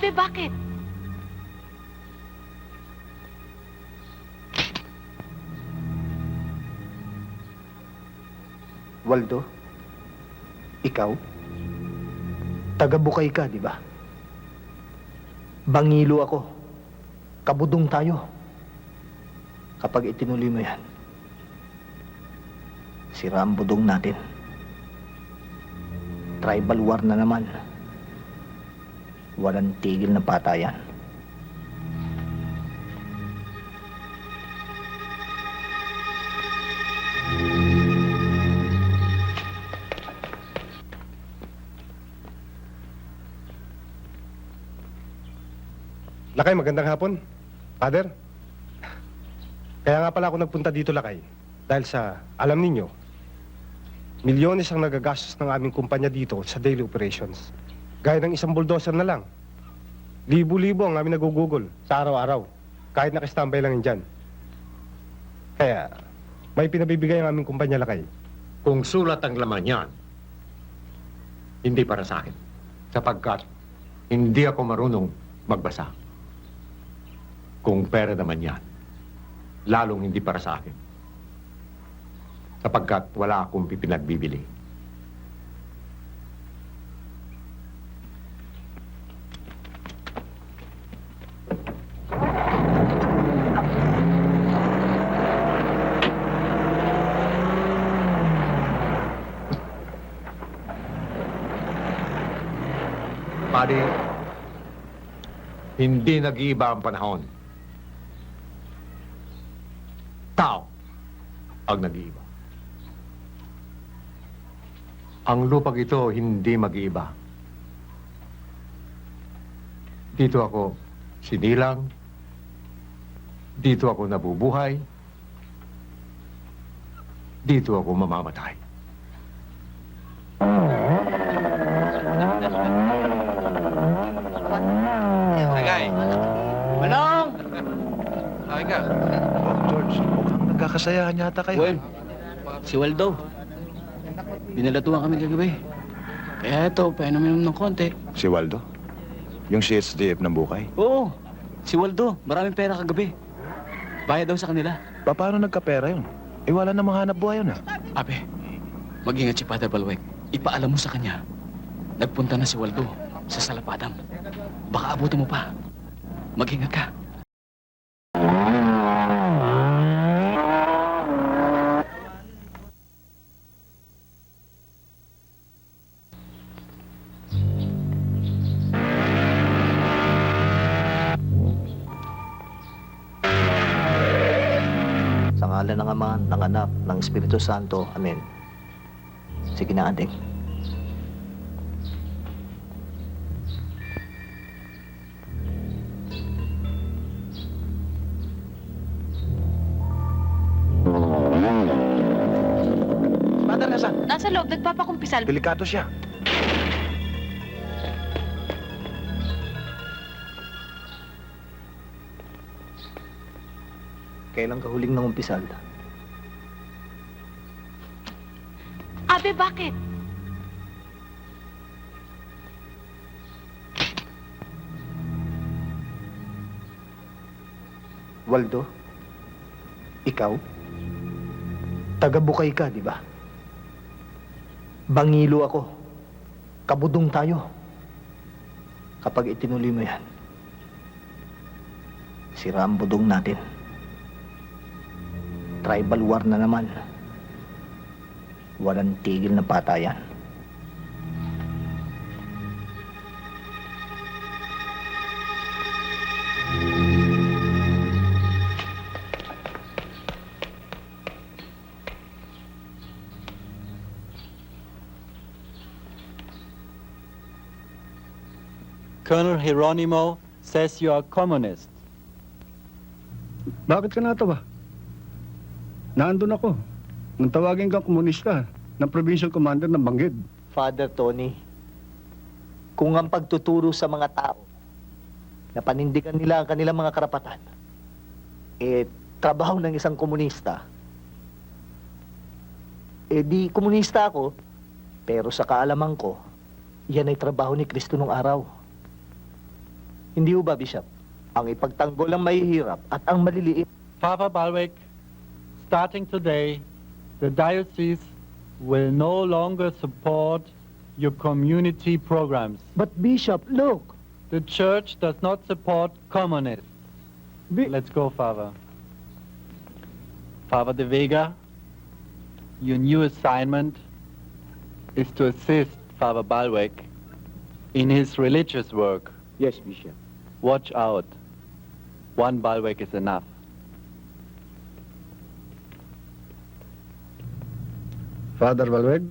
Abe, bakit? Waldo, ikaw? Taga-Bukay ka, di ba? Bangilo ako. Kabudong tayo. Kapag itinuloy mo yan, sira ang budong natin. Tribal war na naman. Walang tigil na patayan. Lakay, magandang hapon. Father. Kaya nga pala ako nagpunta dito, Lakay. Dahil sa, alam ninyo, milyones ang nagagastos ng aming kumpanya dito sa daily operations. Gaya ng isang bulldozer na lang. Libo-libo ang aming nagugugol sa araw-araw. Kahit nakistambay lang yan dyan. Kaya, may pinabibigay ang aming kumpanya, Lakay. Kung sulat ang laman yan, hindi para sa akin. Sapagkat hindi ako marunong magbasa. Kung pera naman yan, lalong hindi para sa akin. Sapagkat wala akong pipinagbibili. Pare, hindi nag-iiba ang panahon. Tao ang nag-iiba. Ang lupag ito hindi mag-iiba. Dito ako sinilang. Dito ako nabubuhay. Dito ako mamamatay. Tagay. Manong! Okay ka. Oh, George, mukhang nagkakasayahan yata kayo. Well, si Waldo. Binalatuan kami kagabi. Kaya ito, painom-inom ng konti. Si Waldo? Yung CSDF ng Bukay? Oo, si Waldo. Maraming pera kagabi. Bayad daw sa kanila. Pa, paano nagkapera yun? Eh, wala namang hanap buhay yun ah. Abe, mag-ingat si Father Balwek. Ipaalam mo sa kanya. Nagpunta na si Waldo sa Salapadam. Baka abutin mo pa. Mag-ingat ka. Sa ngalan ng Ama, ng Anak, ng Espiritu Santo. Amen. Sige na, ading. Father, nasa? Loob, nagpapakumpisal. Delikado siya. Kailan ka huling nangumpisal? Abe, bakit? Waldo, ikaw? Taga-Bukay ka, di ba? Bangilo ako. Kabudong tayo. Kapag itinuloy mo yan, sira ang budong natin. Tribal war na naman. Walang tigil na patayan. Colonel Hieronimo says you are communist. Bakit ka natawa? Nandun ako. Nang tawagin kang komunista ng provincial commander ng Banggid. Father Tony, kung ang pagtuturo sa mga tao na panindigan nila ang kanilang mga karapatan, eh, trabaho ng isang komunista, eh di komunista ako, pero sa kaalaman ko, yan ay trabaho ni Kristo nung araw. Hindi ho ba, Bishop? Ang ipagtanggol ang mahihirap at ang maliliit. Father Balwick, starting today, the diocese will no longer support your community programs. But Bishop, look! The church does not support communists. Bi- Let's go, Father. Father De Vega, your new assignment is to assist Father Balwick in his religious work. Yes, Bishop. Watch out. One Balwick is enough. Father Valweg,